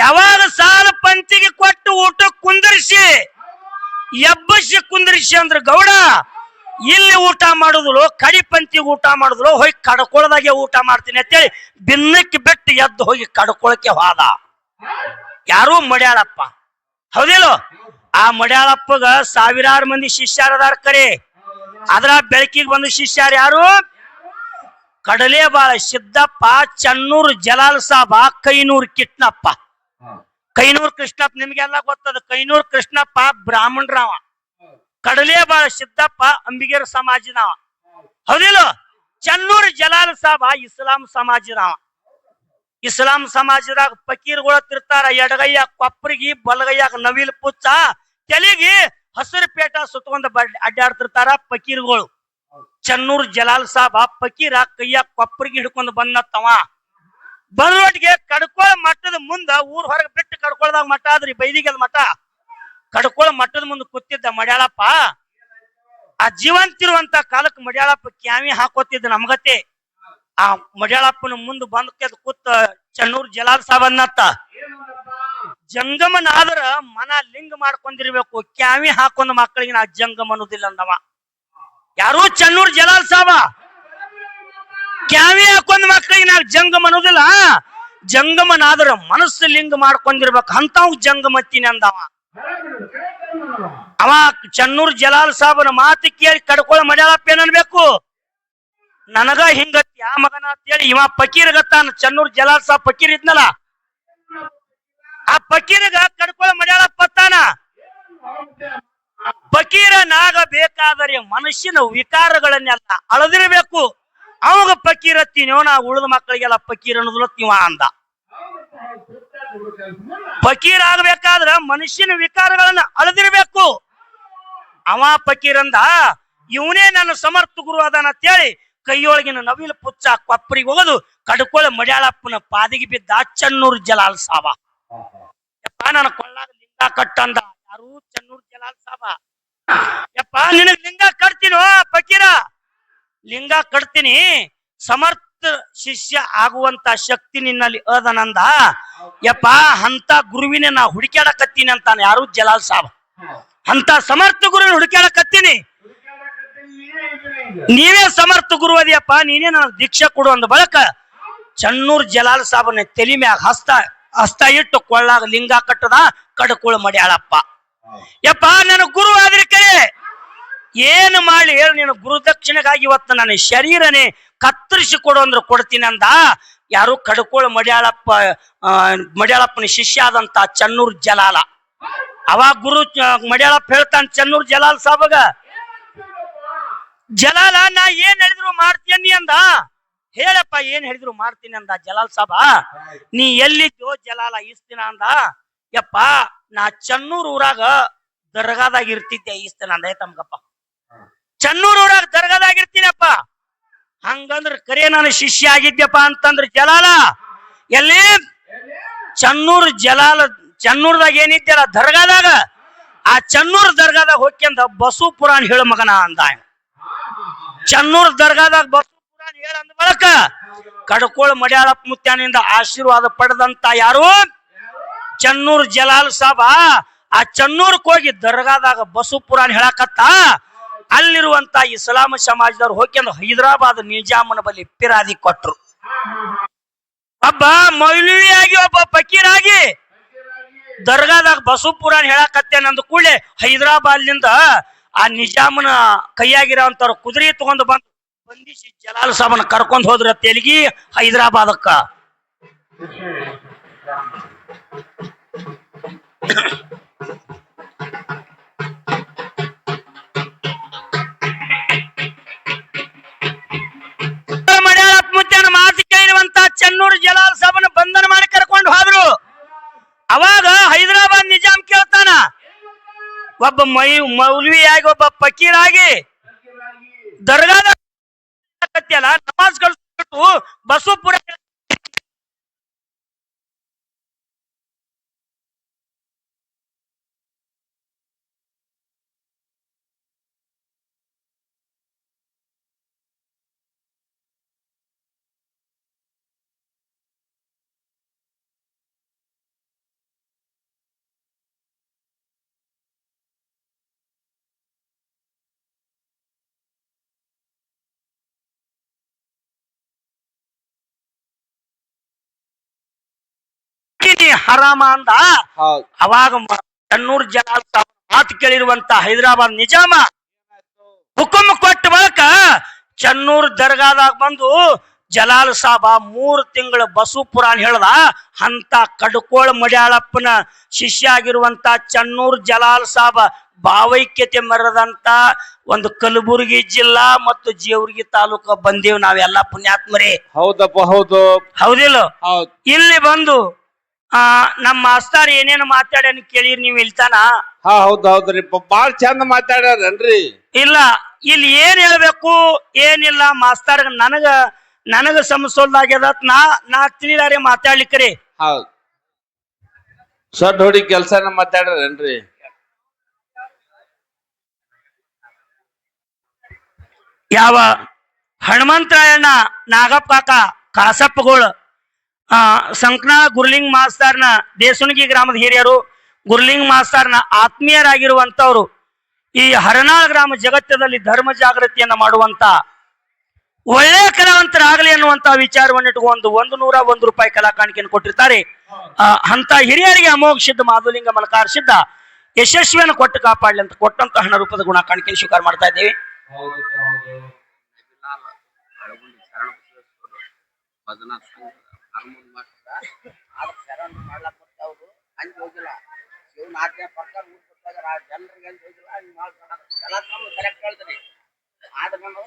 ಯಾವಾಗ ಸಾಲ ಪಂಚಿಗೆ ಕೊಟ್ಟು ಊಟ ಕುಂದ್ರಸಿ, ಎಬ್ಬಸಿ ಕುಂದರ್ಸಿ ಅಂದ್ರ ಗೌಡ, ಇಲ್ಲಿ ಊಟ ಮಾಡುದ್ರು ಕಡಿ ಪಂಚಿಗೆ ಊಟ ಮಾಡುದ್ರು ಹೋಗಿ ಕಡ್ಕೊಳದಾಗೆ ಊಟ ಮಾಡ್ತೀನಿ ಅಂತೇಳಿ, ಬಿನ್ನಕ್ಕೆ ಬಿಟ್ಟು ಎದ್ದು ಹೋಗಿ ಕಡ್ಕೊಳಕ್ಕೆ ಹೋದ. ಯಾರು ಮಡ್ಯಾಳಪ್ಪ. ಹೌದಿಲ್ಲ ಆ ಮಡ್ಯಾಳಪ್ಪಗ ಸಾವಿರಾರು ಮಂದಿ ಶಿಷ್ಯರದಾರ ಕರೆ. ಅದ್ರ ಬೆಳಕಿಗೆ ಬಂದ ಶಿಷ್ಯರು ಯಾರು? ಕಡಲೆ ಬಾಳ ಸಿದ್ದಪ್ಪ, ಚನ್ನೂರು ಜಲಾಲ್ ಸಾಬ ಕೈನೂರು ಕಿಟ್ನಪ್ಪ. ಕೈನೂರು ಕೃಷ್ಣಪ್ಪ, ನಿಮ್ಗೆಲ್ಲ ಗೊತ್ತದ, ಕೈನೂರು ಕೃಷ್ಣಪ್ಪ ಬ್ರಾಹ್ಮಣರಾವ. ಕಡಲೆ ಬಾಳ ಸಿದ್ದಪ್ಪ, ಅಂಬಿಗರ ಸಮಾಜದವ. ಹೌದಿಲ್ಲ ಚನ್ನೂರು ಜಲಾಲ್ ಸಾಬ ಇಸ್ಲಾಂ ಸಮಾಜದವ. ಇಸ್ಲಾಂ ಸಮಾಜದಾಗ ಫಕೀರ್ಗಳ ತಿರ್ತಾರ ಎಡಗೈಯ ಕೊಪ್ಪರಿಗಿ ಬಲಗೈಯಾಗ ನವಿಲ್ ಪುಚ್ಚ, ತಲೆಗೆ ಹಸಿರು ಪೇಟ ಸುತ್ತಕೊಂಡ ಅಡ್ಡಾಡ್ತಿರ್ತಾರ ಫಕೀರ್ಗಳು. ಚನ್ನೂರ್ ಜಲಾಲ್ ಸಾಬ ಫಕೀರ ಕೈಯ ಕೊಪ್ಪರಿಗೆ ಹಿಡ್ಕೊಂಡು ಬಂದತ್ತವ ಬಂದ್ರೊಟ್ಟಿಗೆ ಕಡ್ಕೊಳ ಮಠದ ಮುಂದ ಊರ್ ಹೊರಗೆ ಬಿಟ್ಟು ಕಡ್ಕೊಳ್ದಾಗ ಮಠ ಆದ್ರಿ ಬೈದಿಗೆಲ್ ಮಠ. ಕಡ್ಕೊಳ ಮಠದ ಮುಂದೆ ಕೂತಿದ್ದ ಮಡ್ಯಾಳಪ್ಪ. ಆ ಜೀವಂತಿರುವಂತ ಕಾಲಕ್ಕೆ ಮಡ್ಯಾಳಪ್ಪ ಕ್ಯಾಮಿ ಹಾಕೋತಿದ್ದ ನಮ್ಗತೆ. ಆ ಮಡ್ಯಾಳಪ್ಪನ ಮುಂದೆ ಬಂದ ಕೆದ್ ಕೂತ ಚನ್ನೂರ್ ಜಲಾಲ್ ಸಾಬನ್ನತ್ತ. ಜಂಗಮನ ಆದ್ರ ಮನ ಲಿಂಗ ಮಾಡ್ಕೊಂಡಿರ್ಬೇಕು ಕ್ಯಾವಿ ಹಾಕೊಂಡ್ ಮಕ್ಕಳಿಗೆ ನಾ ಜಂಗಮ ಅನ್ನೋದಿಲ್ಲ ಅಂದವ ಯಾರು ಚನ್ನೂರ್ ಜಲಾಲ್ ಸಾಬ? ಕ್ಯಾವಿ ಹಾಕೊಂಡ್ ಮಕ್ಕಳಿಗೆ ನಾ ಜಂಗಮ ಅನ್ನೋದಿಲ್ಲ. ಜಂಗಮನಾದ್ರ ಮನಸ್ಸು ಲಿಂಗ ಮಾಡ್ಕೊಂಡಿರ್ಬೇಕು ಅಂತವ್ ಜಂಗಮತ್ತೀನಿ ಅಂದವ. ಅವ ಚನ್ನೂರ್ ಜಲಾಲ್ ಸಾಬನ ಮಾತು ಕೇಳಿ ಕಡ್ಕೊಳ ಮಡ್ಯಾಳಪ್ಪ ಏನನ್ಬೇಕು? ನನಗ ಹಿಂಗತ್ ಯಾ ಮಗನ ಅಂತೇಳಿ ಇವ ಫಕೀರ್ಗತ್ತಾನ ಚನ್ನೂರ್ ಜಲಾಲ್ ಸಾಬ್ ಫಕೀರ್ ಇದ್ನಲ್ಲ, ಆ ಪಕೀರ್ಗ ಕಡ್ಕೊಳ ಮಡ್ಯಾಳಪ್ಪ ಪತ್ತಾನ ಫಕೀರನಾಗ ಬೇಕಾದರೆ ಮನುಷ್ಯನ ವಿಕಾರಗಳನ್ನೆಲ್ಲ ಅಳದಿರಬೇಕು. ಅವಾಗ ಫಕೀರ್ ಹತ್ತೀನೋ, ನಾ ಉಳಿದ ಮಕ್ಕಳಿಗೆಲ್ಲ ಫಕೀರ್ ಅನ್ನೋದಿಲ್ಲ ತಿವ ಅಂದ. ಫಕೀರ್ ಆಗ್ಬೇಕಾದ್ರ ಮನುಷ್ಯನ ವಿಕಾರಗಳನ್ನ ಅಳದಿರ್ಬೇಕು. ಅವ ಫಕೀರ್ ಅಂದ, ಇವನೇ ನನ್ನ ಸಮರ್ಥ ಗುರು ಅದಾನ ಅಂತೇಳಿ ಕೈಯೊಳಗಿನ ನವಿಲು ಪುಚ್ಚ ಕೊಪ್ಪರಿಗೆ ಹೋಗೋದು ಕಡ್ಕೊಳ ಮಡ್ಯಾಳಪ್ಪನ ಪಾದಿಗೆ ಬಿದ್ದ ಚನ್ನೂರ್ ಜಲಾಲ್ ಸಾಬ. ಯಪ್ಪ, ನನ್ನ ಕೊಳ್ಳಾಗ ಲಿಂಗ ಕಟ್ಟಂದ ಯಾರು ಚನ್ನೂರ್ ಜಲಾಲ್ ಸಾಬ. ಯಪ್ಪ, ನಿನಗ್ ಲಿಂಗ ಕಟ್ತೀನೋ ಫಕೀರ? ಲಿಂಗ ಕಟ್ತೀನಿ. ಸಮರ್ಥ ಶಿಷ್ಯ ಆಗುವಂತ ಶಕ್ತಿ ನಿನ್ನಲ್ಲಿ ಅದನಂದ ಯಪ್ಪ, ಅಂತ ಗುರುವಿನ ನಾ ಹುಡುಕ್ಯಾಡಕತ್ತೀನಿ ಅಂತಾನೆ. ಯಾರು ಜಲಾಲ್ ಸಾಬ್. ಅಂತ ಸಮರ್ಥ ಗುರುವಿನ ಹುಡುಕ್ಯಾಡಕತ್ತೀನಿ. ನೀವೇ ಸಮರ್ಥ ಗುರು ಅದಿಯಪ್ಪ ನೀನೇ ನನಗೆ ದೀಕ್ಷೆ ಕೊಡು ಅಂದ ಬಳಕ ಚನ್ನೂರ್ ಜಲಾಲ್ ಸಾಬನ ತಲೆ ಮ್ಯಾಗ ಹಸ್ತ ಹಸ್ತ ಇಟ್ಟು ಕೊಳ್ಳಾಗ ಲಿಂಗ ಕಟ್ಟದ ಕಡ್ಕೊಳ ಮಡ್ಯಾಳಪ್ಪ. ಯಪ್ಪ, ನನ್ನ ಗುರು ಆದ್ರೆ ಕರೆ, ಏನು ಮಾಡಿ ಹೇಳು, ನೀನು ಗುರುದಕ್ಷಿಣೆಗಾಗಿ ಇವತ್ತು ನನ್ನ ಶರೀರನೇ ಕತ್ತರಿಸಿ ಕೊಡು ಅಂದ್ರೆ ಕೊಡ್ತೀನಿ ಅಂದ. ಯಾರು ಕಡ್ಕೊಳ ಮಡ್ಯಾಳಪ್ಪ ಮಡ್ಯಾಳಪ್ಪನ ಶಿಷ್ಯ ಆದಂತ ಚನ್ನೂರ್ ಜಲಾಲ. ಅವಾಗ ಗುರು ಮಡ್ಯಾಳಪ್ಪ ಹೇಳ್ತಾನೆ ಚನ್ನೂರ್ ಜಲಾಲ್ ಸಾಬಗ ಜಲಾಲ, ನಾ ಏನ್ ಹೇಳಿದ್ರು ಮಾಡ್ತೀನಿ ಅಂದ? ಹೇಳಪ್ಪ, ಏನ್ ಹೇಳಿದ್ರು ಮಾಡ್ತೀನಿ ಅಂದ ಜಲಾಲ್ ಸಾಬ? ನೀ ಎಲ್ಲಿದ್ದೋ ಜಲಾಲ ಇಸ್ತಿನ ಅಂದ? ಯಪ್ಪ, ನಾ ಚನ್ನೂರ್ ಊರಾಗ ದರ್ಗಾದಾಗ ಇರ್ತಿದ್ದೆ ಈಸ್ತಿನ ಅಂದ. ತಮ್ಗಪ್ಪ. ಚನ್ನೂರ್ ಊರಾಗ ದರ್ಗಾದಾಗ ಇರ್ತೀನಪ್ಪ. ಹಂಗಂದ್ರ ಕರೆ ನಾನು ಶಿಷ್ಯ ಆಗಿದ್ಯಪ್ಪ ಅಂತಂದ್ರ ಜಲಾಲ, ಎಲ್ಲಿ? ಚನ್ನೂರ್ ಜಲಾಲ, ಚನ್ನೂರ್ದಾಗ ಏನಿದ್ಯಲ್ಲ ದರ್ಗಾದಾಗ, ಆ ಚನ್ನೂರ್ ದರ್ಗಾದಾಗ ಹೋಗ್ಯಂದ ಬಸು ಪುರಾಣ ಹೇಳು ಮಗನ ಅಂದ. ಚನ್ನೂರ್ ದರ್ಗಾದಾಗ ಬಸು ಹೇಳಂದ ಬಳಕ ಕಡ್ಕೋಳ ಮಡ್ಯಾಳಪ್ಪ ಮುತ್ಯಾನಿಂದ ಆಶೀರ್ವಾದ ಪಡೆದಂತ ಯಾರು? ಚನ್ನೂರ್ ಜಲಾಲ್ ಸಾಬ. ಆ ಚನ್ನೂರ್ಕ್ ಹೋಗಿ ದರ್ಗಾದಾಗ ಬಸು ಪುರಾಣ ಹೇಳಕತ್ತ. ಅಲ್ಲಿರುವಂತ ಇಸ್ಲಾಂ ಸಮಾಜದವ್ರು ಹೋಗ್ಯಂದು ಹೈದರಾಬಾದ್ ನಿಜಾಮನ ಬಳಿ ಪಿರಾದಿ ಕೊಟ್ರು. ಒಬ್ಬ ಮೌಲ್ವಿಯಾಗಿ ಒಬ್ಬ ಫಕೀರಾಗಿ ದರ್ಗಾದಾಗ ಬಸು ಪುರಾಣ ಹೇಳಕತ್ತೇನೆ ಅಂದ ಕೂಡಲೇ ಹೈದರಾಬಾದ್ನಿಂದ ಆ ನಿಜಾಮನ ಕೈಯಾಗಿರೋಂಥವ್ರು ಕುದುರೆ ತಗೊಂಡು ಬಂದು ಬಂಧಿಸಿ ಜಲಾಲ್ ಸಾಬನ ಕರ್ಕೊಂಡ್ ಹೋದ್ರ ತೆಲಗಿ ಹೈದರಾಬಾದಕ್ಕ ಚನ್ನೂರು ಜಲಾಲ್ ಸಾಬನ ಬಂಧನ ಮಾಡಿ ಕರ್ಕೊಂಡು ಹೋದ್ರು. ಅವಾಗ ಹೈದರಾಬಾದ್ ನಿಜಾಮ್ ಕೇಳ್ತಾನ ಒಬ್ಬ ಮೈ ಮೌಲ್ವಿಯಾಗಿ ಒಬ್ಬ ಫಕೀರಾಗಿ ದರ್ಗಾದ ನಮಾಜ್ ಕಳಿಸ್ಬಿಟ್ಟು ಬಸವಪುರ ಹರಾಮ ಅಂದ? ಅವಾಗ ಕಣ್ಣೂರು ಜನ ಮಾತು ಕೇಳಿರುವಂತ ಹೈದರಾಬಾದ್ ನಿಜಾಮ? ಹುಕುಮ್ ಕೊಟ್ಟ ಬಳಕ ಚನ್ನೂರ್ ದರ್ಗಾದಾಗ ಬಂದು ಜಲಾಲ್ ಸಾಬ ಮೂರು ತಿಂಗಳ ಬಸು ಪುರಾಣ ಹೇಳ್ದ ಅಂತ ಕಡ್ಕೋಳ ಮಡ್ಯಾಳಪ್ಪನ ಶಿಷ್ಯ ಆಗಿರುವಂತ ಚನ್ನೂರ್ ಜಲಾಲ್ ಸಾಬ ಭಾವೈಕ್ಯತೆ ಮರದಂತ ಒಂದು ಕಲಬುರಗಿ ಜಿಲ್ಲಾ ಮತ್ತು ಜೇವರ್ಗಿ ತಾಲೂಕ ಬಂದೇವ್ ನಾವೆಲ್ಲ ಪುಣ್ಯಾತ್ಮರೇ. ಹೌದಪ್ಪ ಹೌದು. ಹೌದಿಲ್ಲ? ಹೌದ್. ಇಲ್ಲಿ ಬಂದು ಆ ನಮ್ಮ ಮಾಸ್ತಾರ್ ಏನೇನು ಮಾತಾಡ್ಯಾನ ಕೇಳಿರಿ ನೀವು ಇಲ್ತಾನ ಹಾ ಹೌದ್ ಹೌದ್ರಿ ಬಾಳ್ ಚಂದ ಮಾತಾಡ್ಯಾರನ್ರಿ? ಇಲ್ಲ ಇಲ್ಲಿ ಏನ್ ಹೇಳ್ಬೇಕು ಏನಿಲ್ಲ ಮಾಸ್ತಾರ್ ನನಗ ನನಗ ಸಮಸೋಲ್ದಾಗ್ಯದ ನಾ ನಾ ತಿಳಿದಾರೆ ಮಾತಾಡ್ಲಿಕ್ಕರಿ ಹೌದ್. ಸರ್ ಹೊಡಿ ಕೆಲ್ಸನ ಮಾತಾಡ್ಯಾರನ್ರಿ? ಯಾವ ಹನುಮಂತರಾಯಣ್ಣ ನಾಗಪ್ಪ ಕಾಕ ಕಾಸಪ್ಪಗಳು. ಆ, ಸಂಕನಾಳ ಗುರ್ಲಿಂಗ್ ಮಾಸ್ತಾರ್ನ ದೇಸುಣಗಿ ಗ್ರಾಮದ ಹಿರಿಯರು, ಗುರ್ಲಿಂಗ್ ಮಾಸ್ತಾರ್ನ ಆತ್ಮೀಯರಾಗಿರುವಂತವ್ರು ಈ ಹರನಾಳ ಗ್ರಾಮ ಜಗತ್ತದಲ್ಲಿ ಧರ್ಮ ಜಾಗೃತಿಯನ್ನ ಮಾಡುವಂತ ಒಳ್ಳೆ ಕಲಾವಂತರಾಗಲಿ ಅನ್ನುವಂತಹ ವಿಚಾರವನ್ನು ಇಟ್ಕೊಂಡು ಒಂದು ನೂರ ಒಂದು ರೂಪಾಯಿ ಕಲಾ ಕಾಣಿಕೆಯನ್ನು ಕೊಟ್ಟಿರ್ತಾರೆ ಅಂತ ಹಿರಿಯರಿಗೆ ಅಮೋಘ ಸಿದ್ಧ, ಮಾಧುಲಿಂಗ ಮಲಕಾರ ಸಿದ್ಧ, ಯಶಸ್ವಿಯನ್ನು ಕೊಟ್ಟು ಕಾಪಾಡಲಿ ಅಂತ ಕೊಟ್ಟಂತ ಹಣ ರೂಪದ ಗುಣ ಕಾಣಿಕೆಯನ್ನು ಸ್ವೀಕಾರ ಮಾಡ್ತಾ ಇದ್ದೇವೆ. ಹಂಗೆ ಹೋಗಿಲ್ಲ. ಇವ್ ನಾಲ್ಕನೇ ಪ್ರಕಾರ ಊರ್ ಬಿಟ್ಟಾಗ ಆ ಜನರಿಗೆ ಹಂಗೆ ಹೋಗಿಲ್ಲ ಹಂಗೆ ಮಾಡ್ತಾರ ಎಲ್ಲ ತಮ್ಮ ಕರೆಕ್ಟ್ ಹೇಳ್ತೀನಿ ಆದ್ರೆ ನಾನು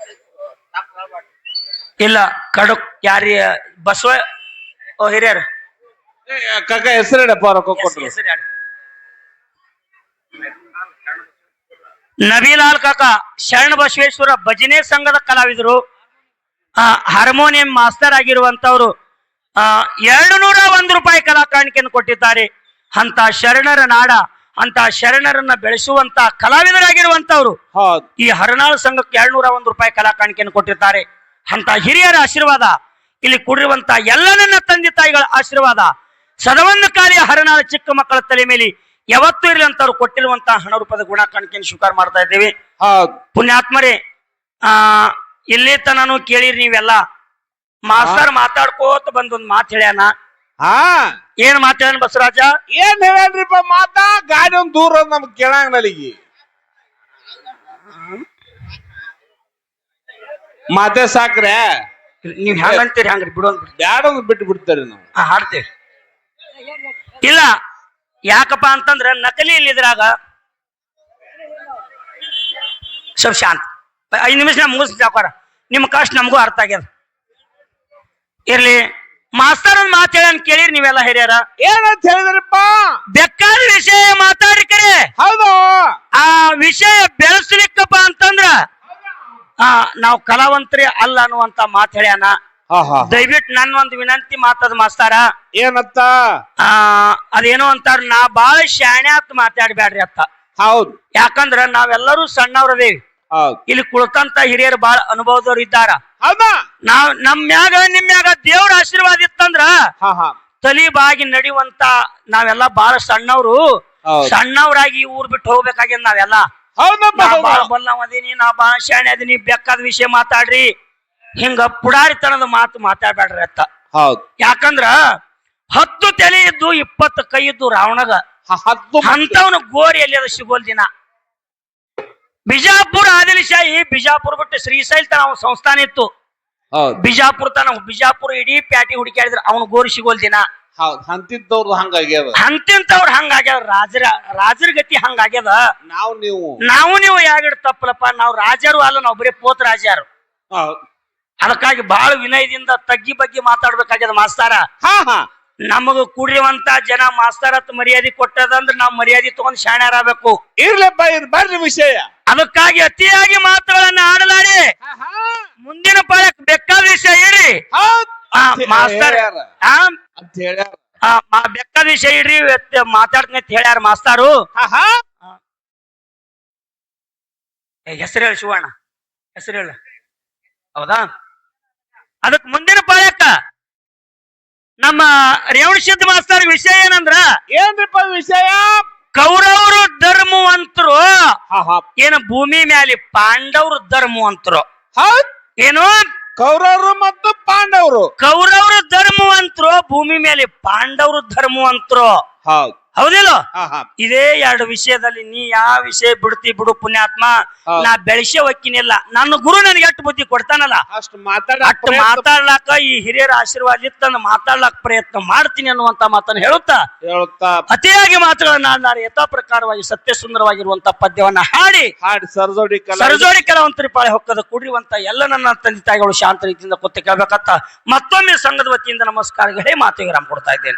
ತಪ್ಪು ಹೇಳ್ಬಾರ್ದು. ಇಲ್ಲ ಕಡುಕ್ ಯಾರಿ ಬಸವ ಓ ಹಿರಿಯರು. ಏ, ಕಾಕ ಹೆಸರೇನಪ್ಪ ರೊಕ್ಕ ಕೊಟ್ರು? ಹೆಸರು ಯಾರು? ನಬೀಲಾಲ್ ಕಾಕ ಶರಣ ಬಸವೇಶ್ವರ ಭಜನೆ ಸಂಘದ ಕಲಾವಿದರು. ಆ, ಹಾರ್ಮೋನಿಯಂ ಮಾಸ್ತರ್ ಆಗಿರುವಂತವ್ರು ಆ, ಎರಡು ನೂರ ಒಂದು ರೂಪಾಯಿ ಕಲಾ ಕಾಣಿಕೆಯನ್ನು ಕೊಟ್ಟಿದ್ದಾರೆ. ಅಂತ ಶರಣರ ನಾಡ ಅಂತ ಶರಣರನ್ನ ಬೆಳೆಸುವಂತ ಕಲಾವಿದರಾಗಿರುವಂತವ್ರು ಈ ಹರನಾಳ ಸಂಘಕ್ಕೆ ಎರಡ್ನೂರ ಒಂದು ರೂಪಾಯಿ ಕಲಾ ಕಾಣಿಕೆಯನ್ನು ಕೊಟ್ಟಿರ್ತಾರೆ ಅಂತ ಹಿರಿಯರ ಆಶೀರ್ವಾದ ಇಲ್ಲಿ ಕೂಡಿರುವಂತ ಎಲ್ಲ ನನ್ನ ತಂದೆ ತಾಯಿಗಳ ಆಶೀರ್ವಾದ ಸದವೊಂದು ಕಾರ್ಯ ಹರನಾಳ ಚಿಕ್ಕ ಮಕ್ಕಳ ತಲೆ ಮೇಲೆ ಯಾವತ್ತೂ ಇರಲಿ ಅಂತವ್ರು ಕೊಟ್ಟಿರುವಂತ ಹಣ ರೂಪದ ಗುಣ ಕಾಣಿಕೆಯನ್ನು ಸ್ವೀಕಾರ ಮಾಡ್ತಾ ಇದ್ದೇವೆ. ಪುಣ್ಯಾತ್ಮರೇ ಆ ಇಲ್ಲಿ ತನನು ಕೇಳಿರಿ ನೀವೆಲ್ಲ. ಮಾಸ್ತರ್ ಮಾತಾಡ್ಕೋತ ಬಂದ್ ಒಂದ್ ಮಾತು ಹೇಳ್ಯಾನ. ಹಾ. ಏನ್ ಮಾತ ಹೇಳ್ಯಾನ ಬಸವರಾಜ? ಏನ್ ಹೇಳ್ಯಾನ್ರಿಪ್ಪ ಮಾತಾ? ಗಾಡಿ ಒಂದ್ ದೂರ ನಮ್ ನಮ್ಗ್ ಕೇಳಂಗ್ ನಲಿಗಿ ಮಾತೆ ಸಾಕ್ರೆ? ನೀವ್ ಹೆಂಗಂತೀರಿ ಹಂಗ್ರಿ ಬಿಡೋದ್ ಬ್ಯಾಡೊಂದು ಬಿಟ್ಟು ಬಿಡ್ತಾರೆ ನಾವು. ಹಾಡ್ತೇವೆ ಇಲ್ಲ ಯಾಕಪ್ಪ ಅಂತಂದ್ರ ನಕಲಿ ಇಲ್ಲಿದ್ರಾಗ ಸ್ವಲ್ಪ ಶಾಂತ. ಐದು ನಿಮಿಷ ಮುಗಿಸ್ ಸಾಕಾರ ನಿಮ್ಮ ಕಷ್ಟ ನಮಗೂ ಅರ್ಥ ಆಗ್ಯದ. ಇರ್ಲಿ. ಮಾಸ್ತರ್ ಒಂದ್ ಮಾತು ಹೇಳನ್ ಕೇಳಿರಿ ನೀವೆಲ್ಲ ಹಿರಿಯರ. ಏನಂತ ಹೇಳಿದ್ರಪ್ಪ? ಬೇಕಾದ ವಿಷಯ ಮಾತಾಡ್ಕರೆ ಹೌದು. ಆ ವಿಷಯ ಬೆಳೆಸ್ಲಿಕ್ಕಪ್ಪ ಅಂತಂದ್ರ ಆ ನಾವು ಕಲಾವಂತರಿ ಅಲ್ಲ ಅನ್ನುವಂತ ಮಾತು ಹೇಳ್ಯಾನ. ದಯವಿಟ್ಟು ನನ್ನ ಒಂದು ವಿನಂತಿ ಮಾತದ ಮಾಸ್ತಾರ. ಏನತ್ತ? ಆ ಅದೇನೋ ಅಂತಾರ ನಾ ಬಾಳ ಶಾಣ್ಯಾತ್ ಮಾತಾಡ್ಬೇಡ್ರಿ ಅತ್ತ. ಹೌದು. ಯಾಕಂದ್ರ ನಾವೆಲ್ಲರೂ ಸಣ್ಣವ್ರದೇವಿ. ಇಲ್ಲಿ ಕುಳಿತಂತ ಹಿರಿಯರು ಬಾಳ ಅನುಭವದವರು ಇದ್ದಾರ. ನಾವ್ ನಮ್ ಮ್ಯಾಗ ನಿಮ್ ಮ್ಯಾಗ ದೇವ್ರ ಆಶೀರ್ವಾದ ಇತ್ತಂದ್ರ ತಲಿ ಬಾಗಿ ನಡೆಯುವಂತ ನಾವೆಲ್ಲ ಬಾಳ ಸಣ್ಣವ್ರು. ಸಣ್ಣವರಾಗಿ ಊರ್ ಬಿಟ್ಟು ಹೋಗ್ಬೇಕಾಗ್ಯದ ನಾವೆಲ್ಲ. ಬಾಳ ಬಲ್ಲವ ಅದೀನಿ ನಾ ಬಾಳ ಶಾಣೆ ಅದೀನಿ ಬೇಕಾದ ವಿಷಯ ಮಾತಾಡ್ರಿ. ಹಿಂಗ ಪುಡಾರಿತನದ ಮಾತು ಮಾತಾಡ್ಬೇಡ್ರಿ ಅತ್ತ. ಯಾಕಂದ್ರ ಹತ್ತು ತಲೆ ಇದ್ದು ಇಪ್ಪತ್ತು ಕೈ ಇದ್ದು ರಾವಣಗ. ಅಂತವನು ಗೋರಿ ಎಲ್ಲಿ ಅದು ಸಿಗೋಲ್ ದಿನ. ಬಿಜಾಪುರ ಆದಿಲಶಾಹಿ ಬಿಜಾಪುರ ಬಿಟ್ಟು ಶ್ರೀಶೈಲ್ ತನ ಅವನ ಸಂಸ್ಥಾನ ಇತ್ತು. ಬಿಜಾಪುರ ತನ ಬಿಜಾಪುರ ಇಡೀ ಪ್ಯಾಟಿ ಹುಡುಕಾಡಿದ್ರೆ ಅವನು ಗೋರಿ ಸಿಗೋಲ್ ದಿನ. ಹೌದ್. ಹಂತಿದ್ದವ್ರದ್ದು ಹಂಗಾಗ್ಯದ ಹಂತಿಂತವ್ರು ಹಂಗಾಗ್ಯದ ರಾಜರ ರಾಜರ ಗತಿ ಹಂಗಾಗ್ಯದ ನಾವು ನೀವು. ನಾವು ನೀವು ಯಾಗಿಡ್ ತಪ್ಪಲಪ್ಪ? ನಾವು ರಾಜರು ಅಲ್ಲ ನಾವು ಬರೀ ಪೋತ್ ರಾಜರು ಅದಕ್ಕಾಗಿ ಬಹಳ ವಿನಯದಿಂದ ತಗ್ಗಿ ಬಗ್ಗೆ ಮಾತಾಡ್ಬೇಕಾಗ್ಯದ ಮಾಸ್ತಾರ. ಹಾ ಹಾ. ನಮಗ ಕುಡಿಯುವಂತ ಜನ ಮಾಸ್ತರ್ ಹತ್ ಮರ್ಯಾದೆ ಕೊಟ್ಟದಂದ್ರ ನಾವು ಮರ್ಯಾದೆ ತಗೊಂಡ್ ಶಾಣ್ಯರಾಗಬೇಕು. ಇರ್ಲಪ್ಪ ಇದು ಬರ್ರಿ ವಿಷಯ. ಅದಕ್ಕಾಗಿ ಅತಿಯಾಗಿ ಮಾತುಗಳನ್ನ ಆಡಲಾಡಿ. ಮುಂದಿನ ಪಾಲಕ್ ಬೇಕಾದ ವಿಷಯ ಇಡ್ರಿ. ಹೌದ್. ಆ, ಮಾಸ್ತರ್ ಹೇಳ್ಯಾರ. ಆ, ಅಂತ ಹೇಳ್ಯಾರ. ಆ, ಮಾ- ಬೇಕಾದ ವಿಷಯ ಇಡ್ರಿ ಮಾತಾಡ್ತೀನಿ ಅಂತ ಹೇಳ್ಯಾರ ಮಾಸ್ತಾರು. ಹೆಸರು ಹೇಳ ಶಿವಣ್ಣ. ಹೆಸರು ಹೇಳ. ಹೌದಾ? ಅದಕ್ ಮುಂದಿನ ಪಾಳಕ್ಕ ನಮ್ಮ ರೇವಣಸಿದ್ಧ ಮಾಸ್ತರ್ ವಿಷಯ ಏನಂದ್ರ ಏನ್ರಿಪ್ಪ ವಿಷಯ? ಕೌರವರು ಧರ್ಮವಂತರು. ಏನು ಭೂಮಿ ಮ್ಯಾಲೆ ಪಾಂಡವರು ಧರ್ಮವಂತರು. ಹೌದ್? ಏನು? ಕೌರವರು ಮತ್ತು ಪಾಂಡವರು. ಕೌರವರು ಧರ್ಮವಂತರು ಭೂಮಿ ಮೇಲೆ ಪಾಂಡವರು ಧರ್ಮವಂತರು. ಹೌದ್. ಹೌದಿಲ್ಲ ಇದೇ ಎರಡು ವಿಷಯದಲ್ಲಿ ನೀ ಯಾವ ವಿಷಯ ಬಿಡ್ತಿ ಬಿಡು ಪುಣ್ಯಾತ್ಮ. ನಾ ಬೆಳೆಸೇ ಹೊಕ್ಕಿನಿಲ್ಲ. ನನ್ನ ಗುರು ನನಗೆ ಎಷ್ಟು ಬುದ್ಧಿ ಕೊಡ್ತಾನಲ್ಲ. ಅಷ್ಟು ಮಾತಾಡ ಅಷ್ಟು ಮಾತಾಡ್ಲಾಕ ಈ ಹಿರಿಯರ ಆಶೀರ್ವಾದ ಇತ್ತಂದು ಮಾತಾಡ್ಲಾಕ ಪ್ರಯತ್ನ ಮಾಡ್ತೀನಿ ಅನ್ನುವಂತ ಮಾತನ್ನ ಹೇಳುತ್ತಾ? ಹೇಳುತ್ತಾ? ಅತಿಯಾಗಿ ಮಾತುಗಳನ್ನ ನಾನು ಯಥಾ ಪ್ರಕಾರವಾಗಿ ಸತ್ಯ ಸುಂದರವಾಗಿರುವಂತ ಪದ್ಯವನ್ನ ಹಾಡಿ. ಹಾಡಿ ಸರಜೋಡಿ ಕಲಾ ಸರಜೋಡಿ ಕೆಲವಂತರಿ ಪಾಳೆ ಹೊಕ್ಕದ ಕುಡಿಯುವಂತ ಎಲ್ಲ ನನ್ನ ತಂದೆ ತಾಯಿಗಳು ಶಾಂತ ರೀತಿಯಿಂದ ಕೊತ್ತ ಕೇಳ್ಬೇಕಂತ ಮತ್ತೊಮ್ಮೆ ಸಂಘದ ವತಿಯಿಂದ ನಮಸ್ಕಾರಗಳೇ. ಮಾತಿಗೆ ಕೊಡ್ತಾ ಇದ್ದೇನೆ.